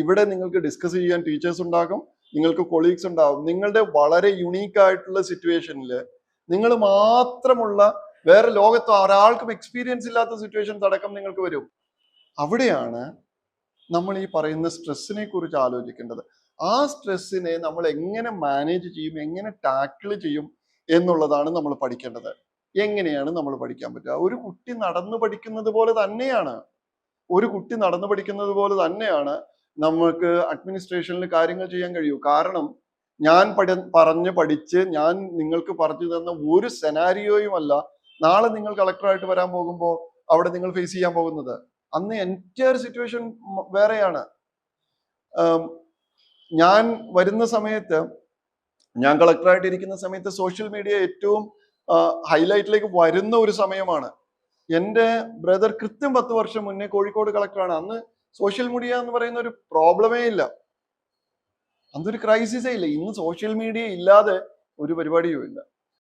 ഇവിടെ നിങ്ങൾക്ക് ഡിസ്കസ് ചെയ്യാൻ ടീച്ചേഴ്സ് ഉണ്ടാകും നിങ്ങൾക്ക് കൊളീഗ്സ് ഉണ്ടാകും. നിങ്ങളുടെ വളരെ യുണീക്ക് ആയിട്ടുള്ള സിറ്റുവേഷനിൽ നിങ്ങൾ മാത്രമുള്ള വേറെ ലോകത്ത് ഒരാൾക്കും എക്സ്പീരിയൻസ് ഇല്ലാത്ത സിറ്റുവേഷൻസ് അടക്കം നിങ്ങൾക്ക് വരും. അവിടെയാണ് നമ്മൾ ഈ പറയുന്ന സ്ട്രെസ്സിനെ കുറിച്ച് ആലോചിക്കേണ്ടത്. ആ സ്ട്രെസ്സിനെ നമ്മൾ എങ്ങനെ മാനേജ് ചെയ്യും എങ്ങനെ ടാക്കിൾ ചെയ്യും എന്നുള്ളതാണ് നമ്മൾ പഠിക്കേണ്ടത്. എങ്ങനെയാണ് നമ്മൾ പഠിക്കാൻ പറ്റുക? ഒരു കുട്ടി നടന്നു പഠിക്കുന്നത് പോലെ തന്നെയാണ്. ഒരു കുട്ടി നടന്നു പഠിക്കുന്നത് പോലെ തന്നെയാണ് നമുക്ക് അഡ്മിനിസ്ട്രേഷനിൽ കാര്യങ്ങൾ ചെയ്യാൻ കഴിയൂ. കാരണം ഞാൻ പഠി പറഞ്ഞ് പഠിച്ച് ഞാൻ നിങ്ങൾക്ക് പറഞ്ഞു തന്ന ഒരു സെനാരിയോയും അല്ല. നാളെ നിങ്ങൾ കളക്ടറായിട്ട് വരാൻ പോകുമ്പോൾ അവിടെ നിങ്ങൾ ഫേസ് ചെയ്യാൻ പോകുന്നത്. അന്ന് എന്റയർ സിറ്റുവേഷൻ വേറെയാണ്. ഞാൻ വരുന്ന സമയത്ത് ഞാൻ കളക്ടറായിട്ട് ഇരിക്കുന്ന സമയത്ത് സോഷ്യൽ മീഡിയ ഏറ്റവും ഹൈലൈറ്റിലേക്ക് വരുന്ന ഒരു സമയമാണ്. എന്റെ ബ്രദർ കൃത്യം പത്ത് വർഷം മുന്നേ കോഴിക്കോട് കളക്ടറാണ് അന്ന് സോഷ്യൽ മീഡിയ എന്ന് പറയുന്ന ഒരു പ്രോബ്ലമേ ഇല്ല. അന്നൊരു ക്രൈസിസേ ഇല്ല. ഇന്ന് സോഷ്യൽ മീഡിയ ഇല്ലാതെ ഒരു പരിപാടിയും ഇല്ല.